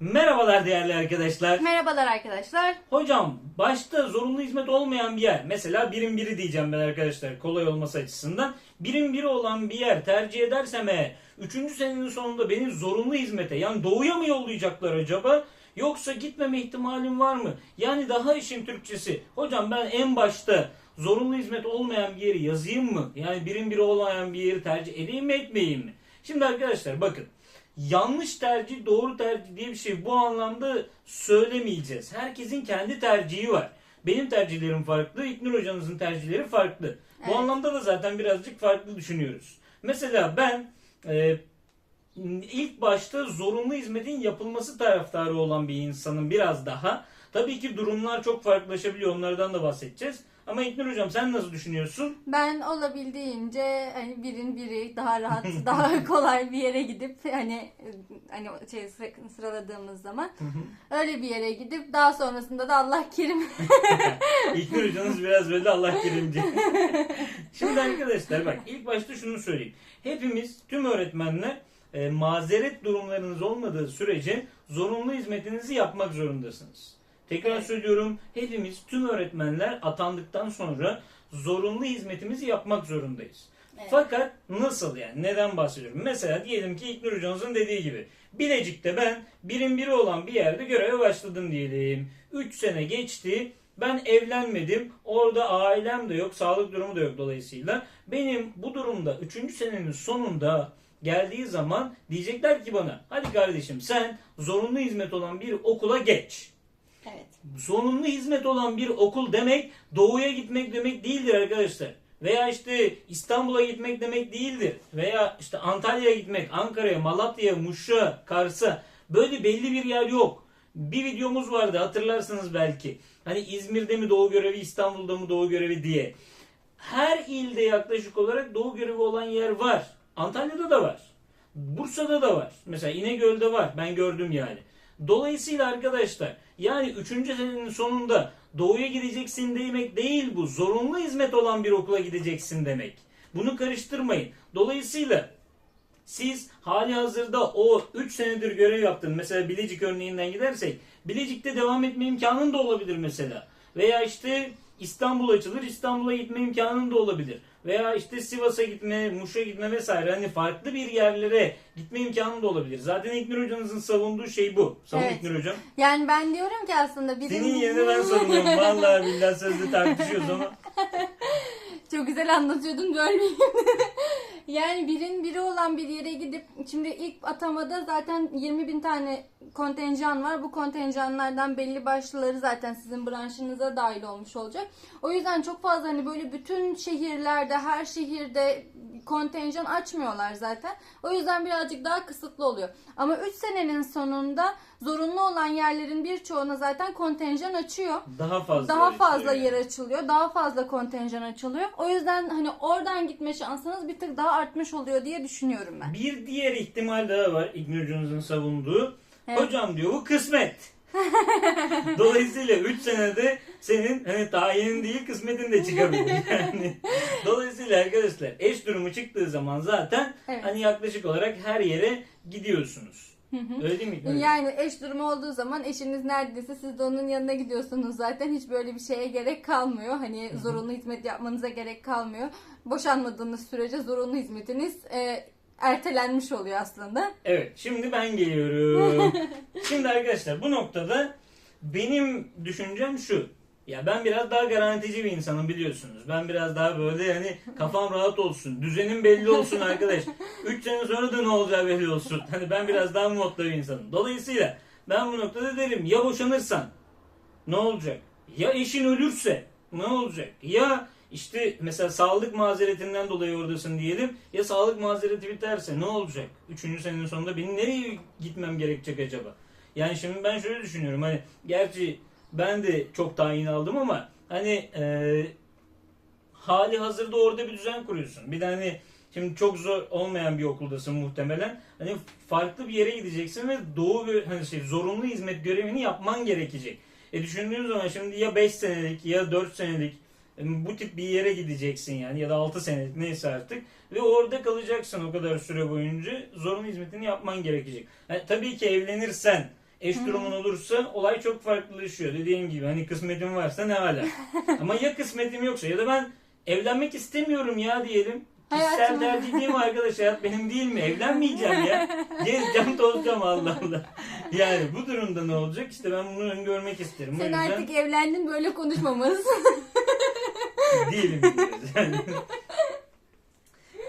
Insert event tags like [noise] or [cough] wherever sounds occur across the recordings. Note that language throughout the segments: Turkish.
Merhabalar değerli arkadaşlar. Merhabalar arkadaşlar. Hocam başta zorunlu hizmet olmayan bir yer mesela birim biri diyeceğim ben arkadaşlar kolay olması açısından. Birim biri olan bir yer tercih edersem eğer 3. senenin sonunda beni zorunlu hizmete yani doğuya mı yollayacaklar acaba? Yoksa gitmeme ihtimalim var mı? Yani daha işin Türkçesi. Hocam ben en başta zorunlu hizmet olmayan bir yeri yazayım mı? Yani birim biri olmayan bir yeri tercih edeyim mi etmeyeyim mi? Şimdi arkadaşlar bakın. Yanlış tercih, doğru tercih diye bir şey bu anlamda söylemeyeceğiz. Herkesin kendi tercihi var. Benim tercihlerim farklı, İknur hocanızın tercihleri farklı. Bu Evet. anlamda da zaten birazcık farklı düşünüyoruz. Mesela ben e, ilk başta zorunlu hizmetin yapılması taraftarı olan bir insanın biraz daha. Tabii ki durumlar çok farklılaşabiliyor. Onlardan da bahsedeceğiz. Ama İknur hocam sen nasıl düşünüyorsun? Ben olabildiğince hani birin biri daha rahat, [laughs] daha kolay bir yere gidip hani hani şey sıra- sıraladığımız zaman öyle bir yere gidip daha sonrasında da Allah kerim. [laughs] İlknur hocanız biraz böyle Allah kerimci. [laughs] Şimdi arkadaşlar bak ilk başta şunu söyleyeyim. Hepimiz tüm öğretmenler e, mazeret durumlarınız olmadığı sürece zorunlu hizmetinizi yapmak zorundasınız. Tekrar Evet. söylüyorum hepimiz tüm öğretmenler atandıktan sonra zorunlu hizmetimizi yapmak zorundayız. Evet. Fakat nasıl yani? Neden bahsediyorum? Mesela diyelim ki İlknur Hocamızın dediği gibi. Bilecik'te ben birim biri olan bir yerde göreve başladım diyelim. 3 sene geçti. Ben evlenmedim. Orada ailem de yok. Sağlık durumu da yok dolayısıyla. Benim bu durumda 3. senenin sonunda geldiği zaman diyecekler ki bana hadi kardeşim sen zorunlu hizmet olan bir okula geç. Evet. Zorunlu hizmet olan bir okul demek doğuya gitmek demek değildir arkadaşlar. Veya işte İstanbul'a gitmek demek değildir. Veya işte Antalya'ya gitmek, Ankara'ya, Malatya'ya, Muş'a, Kars'a böyle belli bir yer yok. Bir videomuz vardı hatırlarsınız belki. Hani İzmir'de mi doğu görevi, İstanbul'da mı doğu görevi diye. Her ilde yaklaşık olarak doğu görevi olan yer var. Antalya'da da var. Bursa'da da var. Mesela İnegöl'de var. Ben gördüm yani. Dolayısıyla arkadaşlar yani 3. senenin sonunda doğuya gideceksin demek değil bu. Zorunlu hizmet olan bir okula gideceksin demek. Bunu karıştırmayın. Dolayısıyla siz hali hazırda o 3 senedir görev yaptın. Mesela Bilecik örneğinden gidersek Bilecik'te devam etme imkanın da olabilir mesela. Veya işte İstanbul açılır İstanbul'a gitme imkanın da olabilir. Veya işte Sivas'a gitme, Muş'a gitme vesaire. Hani farklı bir yerlere gitme imkanın da olabilir. Zaten İknur hocanızın savunduğu şey bu. Savun Evet. İknur hocam. Yani ben diyorum ki aslında birin Senin yerine ben savunuyorum. Vallahi billahi sözde tartışıyoruz ama. [laughs] Çok güzel anlatıyordun bölmeyeyim. [laughs] yani birin biri olan bir yere gidip şimdi ilk atamada zaten 20 bin tane kontenjan var. Bu kontenjanlardan belli başlıları zaten sizin branşınıza dahil olmuş olacak. O yüzden çok fazla hani böyle bütün şehirlerde her şehirde kontenjan açmıyorlar zaten. O yüzden birazcık daha kısıtlı oluyor. Ama 3 senenin sonunda zorunlu olan yerlerin birçoğuna zaten kontenjan açıyor Daha fazla. daha fazla açılıyor. yer açılıyor. Daha fazla kontenjan açılıyor. O yüzden hani oradan gitme şansınız bir tık daha artmış oluyor diye düşünüyorum ben. Bir diğer ihtimal daha var hocanızın savunduğu. Evet. Hocam diyor bu kısmet. [laughs] Dolayısıyla 3 senede senin hani tayinin değil kısmetin de çıkabilir. [laughs] Yani dolayısıyla arkadaşlar eş durumu çıktığı zaman zaten Evet. hani yaklaşık olarak her yere gidiyorsunuz. Öyle değil mi? Hocam? Yani eş durumu olduğu zaman eşiniz neredeyse siz de onun yanına gidiyorsunuz zaten. Hiç böyle bir şeye gerek kalmıyor. Hani zorunlu hizmet yapmanıza gerek kalmıyor. Boşanmadığınız sürece zorunlu hizmetiniz e, ertelenmiş oluyor aslında. Evet şimdi ben geliyorum. [laughs] şimdi arkadaşlar bu noktada benim düşüncem şu. Ya ben biraz daha garantici bir insanım biliyorsunuz. Ben biraz daha böyle hani kafam rahat olsun. Düzenim belli olsun arkadaş. [laughs] 3 sene sonra da ne olacağı belli olsun. Hani ben biraz daha modda bir insanım. Dolayısıyla ben bu noktada derim ya boşanırsan ne olacak? Ya eşin ölürse ne olacak? Ya işte mesela sağlık mazeretinden dolayı oradasın diyelim. Ya sağlık mazereti biterse ne olacak? Üçüncü senenin sonunda benim nereye gitmem gerekecek acaba? Yani şimdi ben şöyle düşünüyorum. Hani gerçi ben de çok tayin aldım ama hani e, hali hazırda orada bir düzen kuruyorsun. Bir de hani şimdi çok zor olmayan bir okuldasın muhtemelen. Hani farklı bir yere gideceksin ve doğu gö- hani şey zorunlu hizmet görevini yapman gerekecek. E düşündüğün zaman şimdi ya 5 senelik ya 4 senelik bu tip bir yere gideceksin yani ya da 6 senelik neyse artık ve orada kalacaksın o kadar süre boyunca zorunlu hizmetini yapman gerekecek. Yani tabii ki evlenirsen eş durumun olursa olay çok farklılaşıyor. Dediğim gibi hani kısmetim varsa ne hala. [laughs] Ama ya kısmetim yoksa ya da ben evlenmek istemiyorum ya diyelim. Kişisel tercih değil mi arkadaş? Hayat benim değil mi? Evlenmeyeceğim ya. [laughs] Gezeceğim tozacağım Allah Allah. Yani bu durumda ne olacak? İşte ben bunu öngörmek isterim. Sen yüzden artık evlendin böyle konuşmamalısın. [laughs] değilim. Yani.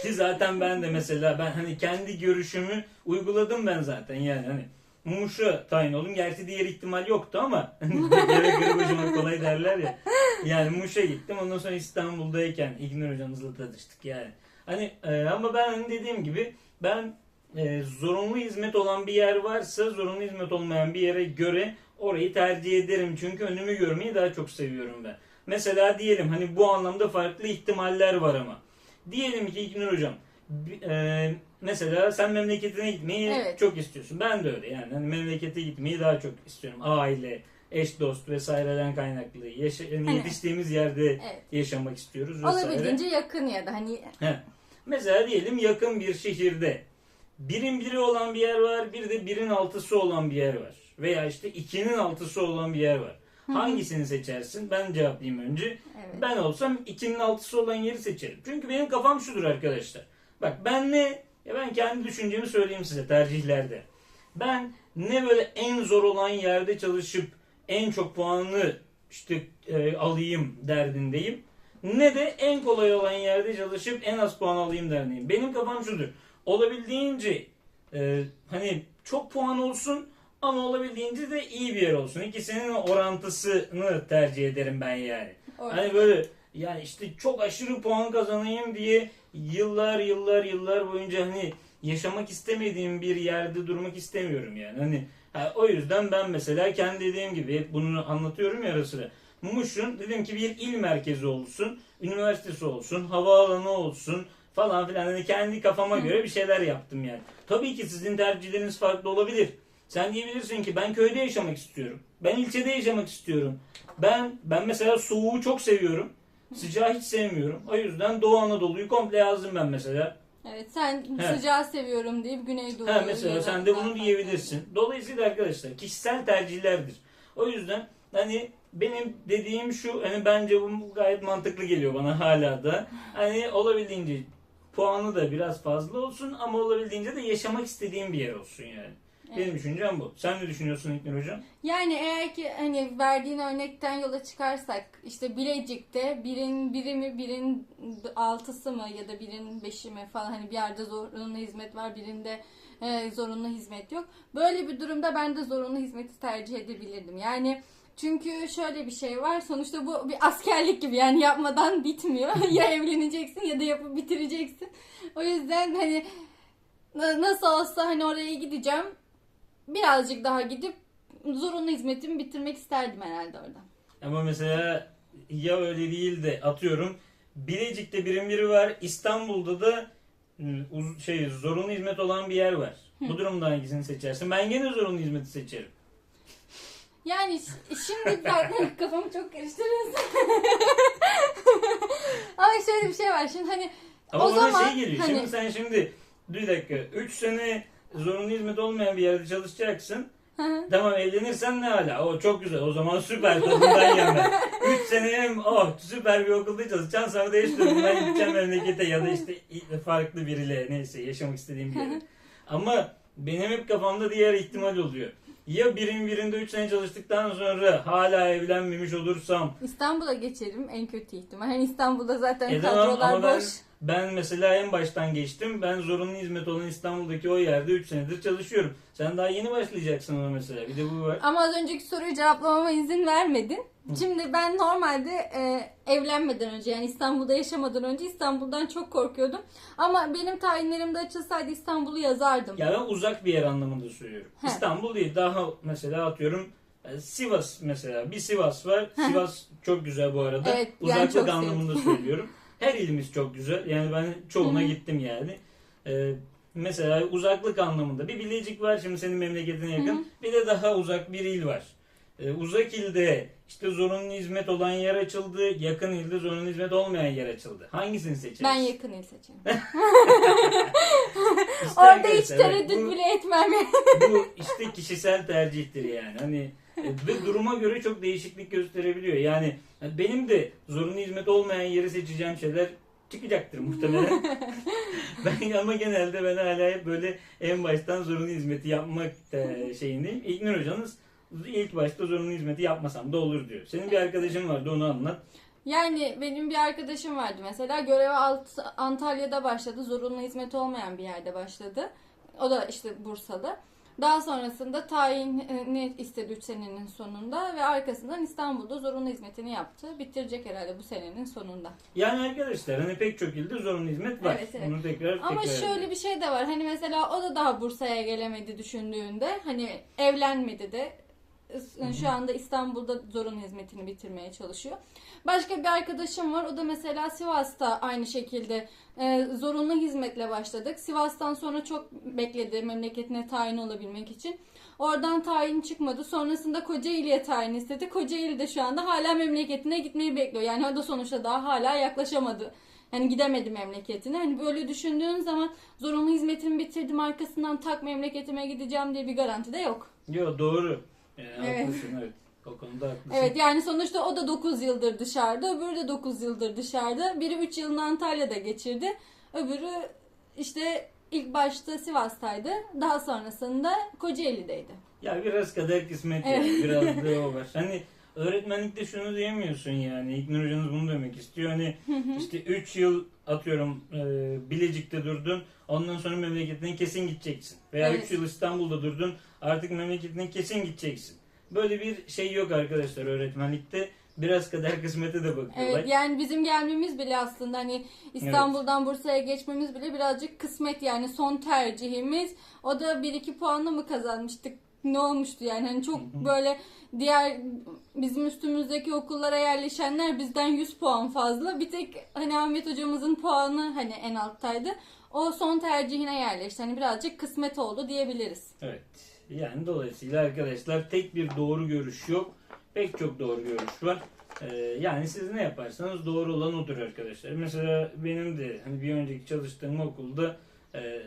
Ki zaten ben de mesela ben hani kendi görüşümü uyguladım ben zaten yani hani Muş'a tayin oldum. Gerçi diğer ihtimal yoktu ama [laughs] yere göre başıma kolay derler ya. Yani Muş'a gittim. Ondan sonra İstanbul'dayken İgnur hocamızla tanıştık yani. Hani e, ama ben hani dediğim gibi ben e, zorunlu hizmet olan bir yer varsa zorunlu hizmet olmayan bir yere göre orayı tercih ederim. Çünkü önümü görmeyi daha çok seviyorum ben. Mesela diyelim hani bu anlamda farklı ihtimaller var ama. Diyelim ki İlknur hocam e, mesela sen memleketine gitmeyi Evet. çok istiyorsun. Ben de öyle yani. Hani memlekete gitmeyi daha çok istiyorum. Aile, eş dost vesaireden kaynaklı. Yaşa, Hani- yetiştiğimiz yerde Evet. yaşamak istiyoruz vesaire. Olabildiğince yakın ya da hani He. Mesela diyelim yakın bir şehirde birin biri olan bir yer var, bir de birin altısı olan bir yer var. Veya işte ikinin altısı olan bir yer var. Hangisini seçersin? Ben cevaplayayım önce. evet. Ben olsam ikinin altısı olan yeri seçerim. Çünkü benim kafam şudur arkadaşlar. Bak ben ne? Ya ben kendi düşüncemi söyleyeyim size tercihlerde. Ben ne böyle en zor olan yerde çalışıp en çok puanı işte e, alayım derdindeyim. Ne de en kolay olan yerde çalışıp en az puan alayım derdindeyim. Benim kafam şudur. Olabildiğince e, hani çok puan olsun ama olabildiğince de iyi bir yer olsun. İkisinin orantısını tercih ederim ben yani. Orada. Hani böyle yani işte çok aşırı puan kazanayım diye yıllar yıllar yıllar boyunca hani yaşamak istemediğim bir yerde durmak istemiyorum yani. Hani ha, o yüzden ben mesela kendi dediğim gibi hep bunu anlatıyorum ya ara sıra. Muş'un dedim ki bir il merkezi olsun, üniversitesi olsun, havaalanı olsun falan filan. Hani kendi kafama göre bir şeyler yaptım yani. Tabii ki sizin tercihleriniz farklı olabilir. Sen diyebilirsin ki ben köyde yaşamak istiyorum. Ben ilçede yaşamak istiyorum. Ben ben mesela soğuğu çok seviyorum. Sıcağı hiç sevmiyorum. O yüzden Doğu Anadolu'yu komple yazdım ben mesela. Evet sen He. sıcağı seviyorum deyip Güneydoğu'yu Ha mesela sen de bunu diyebilirsin. Dolayısıyla arkadaşlar kişisel tercihlerdir. O yüzden hani benim dediğim şu hani bence bu gayet mantıklı geliyor bana hala da. Hani olabildiğince puanı da biraz fazla olsun ama olabildiğince de yaşamak istediğim bir yer olsun yani. Benim düşüncem bu. Sen ne düşünüyorsun İlknur Hocam? Yani eğer ki hani verdiğin örnekten yola çıkarsak işte Bilecik'te birin biri mi birin altısı mı ya da birin beşi mi falan hani bir yerde zorunlu hizmet var birinde e, zorunlu hizmet yok. Böyle bir durumda ben de zorunlu hizmeti tercih edebilirdim. Yani çünkü şöyle bir şey var. Sonuçta bu bir askerlik gibi yani yapmadan bitmiyor. [laughs] ya evleneceksin ya da yapıp bitireceksin. O yüzden hani na- nasıl olsa hani oraya gideceğim. Birazcık daha gidip zorunlu hizmetimi bitirmek isterdim herhalde orada. Ama mesela ya öyle değil de atıyorum Bilecik'te birim biri var. İstanbul'da da ıı, şey zorunlu hizmet olan bir yer var. Bu durumda hangisini seçersin? Ben gene zorunlu hizmeti seçerim. Yani şimdi [laughs] ben [laughs] kafamı çok karıştırıyorsun. [laughs] Ama şöyle bir şey var şimdi hani Ama O bana zaman şey geliyor. hani- Şimdi sen şimdi bir dakika 3 sene zorunlu hizmet olmayan bir yerde çalışacaksın. tamam evlenirsen ne hala? O çok güzel. O zaman süper tadından yeme. 3 sene hem oh süper bir okulda çalışacaksın sonra eş durumundan gideceğim memlekete ya da işte farklı biriyle neyse yaşamak istediğim bir yere. Ama benim hep kafamda diğer ihtimal oluyor. Ya birin birinde 3 sene çalıştıktan sonra hala evlenmemiş olursam İstanbul'a geçerim en kötü ihtimal. Hani İstanbul'da zaten E kadrolar ama ben, boş. Ben mesela en baştan geçtim. Ben zorunlu hizmet olan İstanbul'daki o yerde 3 senedir çalışıyorum. Sen daha yeni başlayacaksın ona mesela. Bir de bu var. Ama az önceki soruyu cevaplamama izin vermedin. Şimdi ben normalde e, evlenmeden önce yani İstanbul'da yaşamadan önce İstanbul'dan çok korkuyordum. Ama benim tayinlerim de açılsaydı İstanbul'u yazardım. Ya ben uzak bir yer anlamında söylüyorum. He. İstanbul değil. Daha mesela atıyorum e, Sivas mesela. Bir Sivas var. Sivas çok güzel bu arada. Evet, ben Uzaklık çok anlamında söylüyorum. [laughs] Her ilimiz çok güzel. Yani ben çoğuna gittim yani. Ee, mesela uzaklık anlamında bir Bilecik var şimdi senin memleketine yakın. Bir de daha uzak bir il var. e, uzak ilde işte zorunlu hizmet olan yer açıldı, yakın ilde zorunlu hizmet olmayan yer açıldı. Hangisini seçeriz? Ben yakın il seçerim. İşte [laughs] Orada hiç arkadaşlar, tereddüt bu- bile etmem. bu işte kişisel tercihtir yani. Hani ve duruma göre çok değişiklik gösterebiliyor. Yani benim de zorunlu hizmet olmayan yeri seçeceğim şeyler çıkacaktır muhtemelen. [laughs] ben ama genelde ben hala hep böyle en baştan zorunlu hizmeti yapmak şeyindeyim. İlknur hocanız ilk başta zorunlu hizmeti yapmasam da olur diyor. Senin bir arkadaşın vardı onu anlat. Yani benim bir arkadaşım vardı mesela göreve Alt- Antalya'da başladı. Zorunlu hizmet olmayan bir yerde başladı. O da işte Bursa'da. Daha sonrasında tayini istedi 3 senenin sonunda ve arkasından İstanbul'da zorunlu hizmetini yaptı. Bitirecek herhalde bu senenin sonunda. Yani arkadaşlar hani pek çok ilde zorunlu hizmet var. Evet, evet. Onu tekrar Ama tekrar şöyle edelim. bir şey de var. Hani mesela o da daha Bursa'ya gelemedi düşündüğünde. Hani evlenmedi de şu anda İstanbul'da zorunlu hizmetini bitirmeye çalışıyor. Başka bir arkadaşım var. O da mesela Sivas'ta aynı şekilde e, zorunlu hizmetle başladık. Sivas'tan sonra çok bekledi memleketine tayin olabilmek için. Oradan tayin çıkmadı. Sonrasında Kocaeli'ye tayin istedi. Kocaeli de şu anda hala memleketine gitmeyi bekliyor. Yani o da sonuçta daha hala yaklaşamadı. Yani gidemedi memleketine. Hani böyle düşündüğün zaman zorunlu hizmetimi bitirdim arkasından tak memleketime gideceğim diye bir garanti de yok. Yo doğru. Yani Evet. haklısın evet. O konuda haklısın. Evet yani sonuçta o da 9 yıldır dışarıda, öbürü de 9 yıldır dışarıda. Biri 3 yılını Antalya'da geçirdi. Öbürü işte ilk başta Sivas'taydı. Daha sonrasında Kocaeli'deydi. Ya biraz kader kısmet Evet. ya. Biraz da o var. [laughs] Hani öğretmenlikte şunu diyemiyorsun yani. İlknur hocanız bunu demek istiyor. Hani işte 3 yıl atıyorum e, Bilecik'te durdun. Ondan sonra memleketine kesin gideceksin. Veya 3 Evet. yıl İstanbul'da durdun. Artık memleketine kesin gideceksin. Böyle bir şey yok arkadaşlar öğretmenlikte. Biraz kader kısmete de bakıyorlar. Evet yani bizim gelmemiz bile aslında hani İstanbul'dan Bursa'ya geçmemiz bile birazcık kısmet yani son tercihimiz. O da 1-2 puanla mı kazanmıştık? Ne olmuştu yani hani çok böyle diğer bizim üstümüzdeki okullara yerleşenler bizden 100 puan fazla. Bir tek hani Ahmet hocamızın puanı hani en alttaydı. O son tercihine yerleşti. Hani birazcık kısmet oldu diyebiliriz. Evet. Yani dolayısıyla arkadaşlar tek bir doğru görüş yok. Pek çok doğru görüş var. Ee, yani siz ne yaparsanız doğru olan odur arkadaşlar. Mesela benim de hani bir önceki çalıştığım okulda e,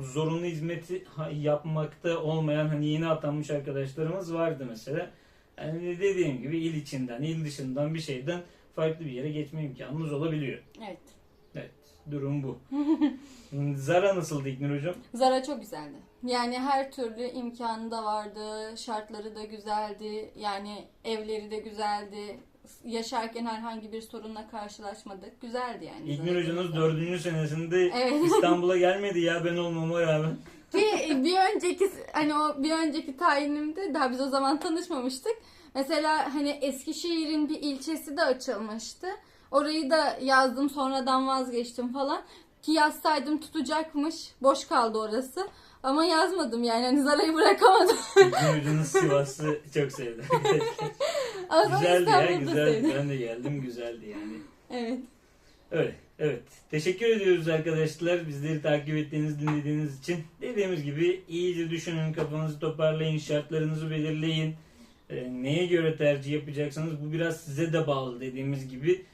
zorunlu hizmeti yapmakta olmayan hani yeni atanmış arkadaşlarımız vardı mesela. Yani dediğim gibi il içinden, il dışından bir şeyden farklı bir yere geçme imkanımız olabiliyor. Evet. Evet, durum bu. [laughs] Zara nasıldı İknur Hocam? Zara çok güzeldi. Yani her türlü imkanı da vardı, şartları da güzeldi, yani evleri de güzeldi. Yaşarken herhangi bir sorunla karşılaşmadık. Güzeldi yani. İlknur Hoca'nız dördüncü senesinde Evet. İstanbul'a gelmedi ya ben olmama rağmen. Ki bir önceki hani o bir önceki tayinimde daha biz o zaman tanışmamıştık. Mesela hani Eskişehir'in bir ilçesi de açılmıştı. Orayı da yazdım sonradan vazgeçtim falan. Ki yazsaydım tutacakmış. Boş kaldı orası. Ama yazmadım yani hani Zara'yı bırakamadım. İlknur Hoca'nın Sivas'ı çok sevdim. [laughs] Ama sonra güzeldi ya sevdim. Ben de geldim güzeldi yani. Evet. Öyle. Evet. Teşekkür ediyoruz arkadaşlar. Bizleri takip ettiğiniz, dinlediğiniz için. Dediğimiz gibi iyice düşünün, kafanızı toparlayın, şartlarınızı belirleyin. Ee, neye göre tercih yapacaksanız bu biraz size de bağlı dediğimiz gibi.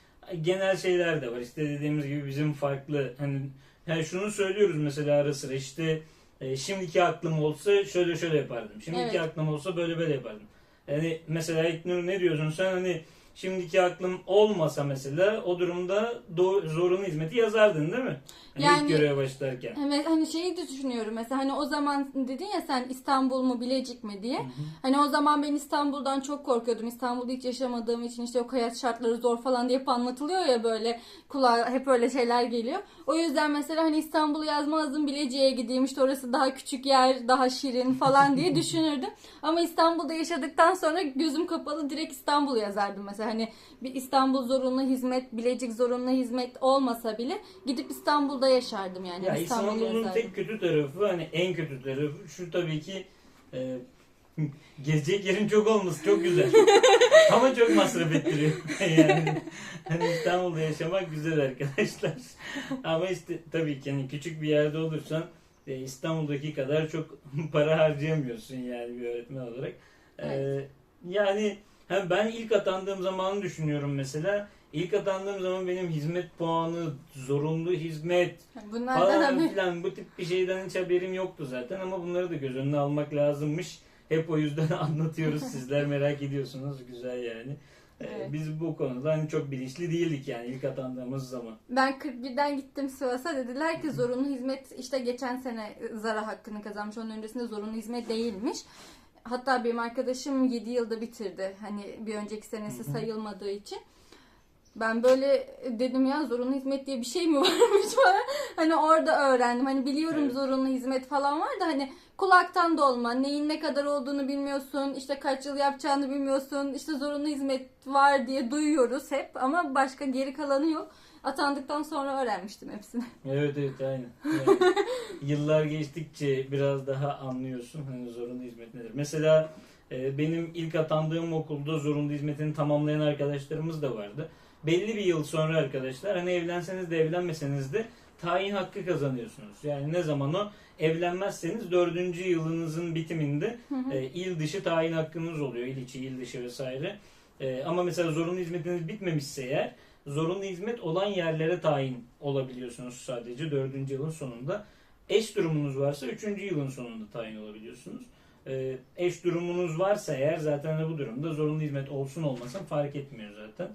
Genel şeyler de var. İşte dediğimiz gibi bizim farklı hani yani şunu söylüyoruz mesela ara sıra işte e, şimdiki aklım olsa şöyle şöyle yapardım. Şimdiki Evet. aklım olsa böyle böyle yapardım. Yani mesela İlknur ne diyorsun sen hani şimdiki aklım olmasa mesela o durumda do- zorunlu hizmeti yazardın değil mi? Hani Yani- ilk göreve başlarken. Evet hani şeyi de düşünüyorum mesela hani o zaman dedin ya sen İstanbul mu Bilecik mi diye. Hani o zaman ben İstanbul'dan çok korkuyordum. İstanbul'da hiç yaşamadığım için işte o hayat şartları zor falan diye hep anlatılıyor ya böyle kulağa hep öyle şeyler geliyor. O yüzden mesela hani İstanbul'u yazmazdım Bilecik'e gideyim işte orası daha küçük yer daha şirin falan diye [laughs] düşünürdüm. Ama İstanbul'da yaşadıktan sonra gözüm kapalı direkt İstanbul'u yazardım mesela hani bir İstanbul zorunlu hizmet Bilecik zorunlu hizmet olmasa bile gidip İstanbul'da yaşardım yani. Ya İstanbul'u İstanbul'un yazardım. tek kötü tarafı hani en kötü tarafı şu tabii ki e, gezecek yerin çok olması çok güzel. [laughs] Ama çok masraf ettiriyor. [laughs] yani hani İstanbul'da yaşamak güzel arkadaşlar. Ama işte tabii ki hani küçük bir yerde olursan e, İstanbul'daki kadar çok [laughs] para harcayamıyorsun yani bir öğretmen olarak. E, Evet. Yani hem ben ilk atandığım zamanı düşünüyorum mesela. İlk atandığım zaman benim hizmet puanı, zorunlu hizmet Bunlardan falan filan bu tip bir şeyden hiç haberim yoktu zaten ama bunları da göz önüne almak lazımmış. Hep o yüzden [laughs] anlatıyoruz. Sizler merak ediyorsunuz. Güzel yani. Ee, Evet. Biz bu konuda hani çok bilinçli değildik yani ilk atandığımız zaman. Ben 41'den gittim Sivas'a dediler ki zorunlu hizmet işte geçen sene Zara hakkını kazanmış. Onun öncesinde zorunlu hizmet değilmiş. Hatta benim arkadaşım 7 yılda bitirdi. Hani bir önceki senesi sayılmadığı için. Ben böyle dedim ya zorunlu hizmet diye bir şey mi [laughs] varmış falan. Hani orada öğrendim. Hani biliyorum Evet. zorunlu hizmet falan var da hani kulaktan dolma. Neyin ne kadar olduğunu bilmiyorsun. işte kaç yıl yapacağını bilmiyorsun. işte zorunlu hizmet var diye duyuyoruz hep ama başka geri kalanı yok. Atandıktan sonra öğrenmiştim hepsini. Evet evet aynen. [laughs] Yani yıllar geçtikçe biraz daha anlıyorsun hani zorunlu hizmet nedir. Mesela e, benim ilk atandığım okulda zorunlu hizmetini tamamlayan arkadaşlarımız da vardı. Belli bir yıl sonra arkadaşlar hani evlenseniz de evlenmeseniz de tayin hakkı kazanıyorsunuz. Yani ne zaman o evlenmezseniz dördüncü yılınızın bitiminde e, il dışı tayin hakkınız oluyor. İl içi, il dışı vesaire. E, ama mesela zorunlu hizmetiniz bitmemişse eğer zorunlu hizmet olan yerlere tayin olabiliyorsunuz sadece dördüncü yılın sonunda. Eş durumunuz varsa üçüncü yılın sonunda tayin olabiliyorsunuz. Ee, eş durumunuz varsa eğer zaten de bu durumda zorunlu hizmet olsun olmasın fark etmiyor zaten.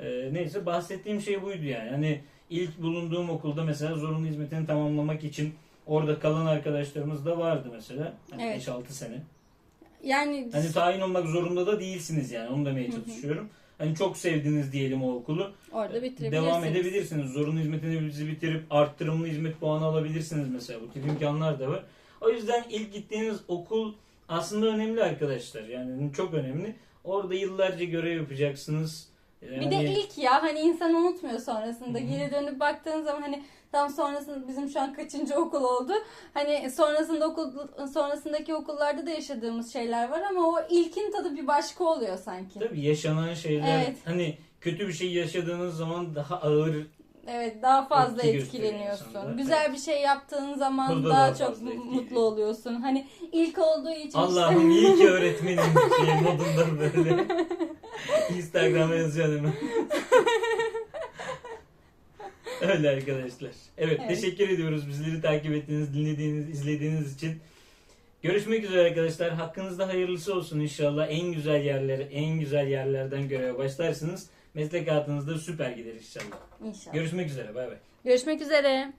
Ee, neyse bahsettiğim şey buydu yani. Hani ilk bulunduğum okulda mesela zorunlu hizmetini tamamlamak için orada kalan arkadaşlarımız da vardı mesela. Hani Evet. 5-6 sene. Yani Hani tayin olmak zorunda da değilsiniz yani onu demeye çalışıyorum. Hani çok sevdiniz diyelim o okulu. orada bitirebilirsiniz. Devam edebilirsiniz. Zorunlu hizmetinizi bitirip arttırımlı hizmet puanı alabilirsiniz mesela. Bu tip imkanlar da var. O yüzden ilk gittiğiniz okul aslında önemli arkadaşlar. Yani çok önemli. Orada yıllarca görev yapacaksınız. Yani Bir de ilk ya hani insan unutmuyor sonrasında. Hı hı. Geri dönüp baktığın zaman hani tam sonrasında bizim şu an kaçıncı okul oldu. Hani sonrasında okul sonrasındaki okullarda da yaşadığımız şeyler var ama o ilkin tadı bir başka oluyor sanki. tabii yaşanan şeyler Evet. hani kötü bir şey yaşadığınız zaman daha ağır Evet daha fazla gösteriyor etkileniyorsun. Güzel bir şey yaptığın zaman Burada daha, daha çok mutlu oluyorsun. Hani ilk olduğu için işte- Allah'ım iyi ki [laughs] öğretmenim şey modunda böyle. Instagram'a yazacağım hemen. Öyle arkadaşlar. Evet, Evet. teşekkür ediyoruz bizleri takip ettiğiniz, dinlediğiniz, izlediğiniz için. Görüşmek üzere arkadaşlar. Hakkınızda hayırlısı olsun inşallah. En güzel yerlere, en güzel yerlerden göreve başlarsınız. Meslek hayatınızda süper gider inşallah. İnşallah. Görüşmek üzere. Bay bay. Görüşmek üzere.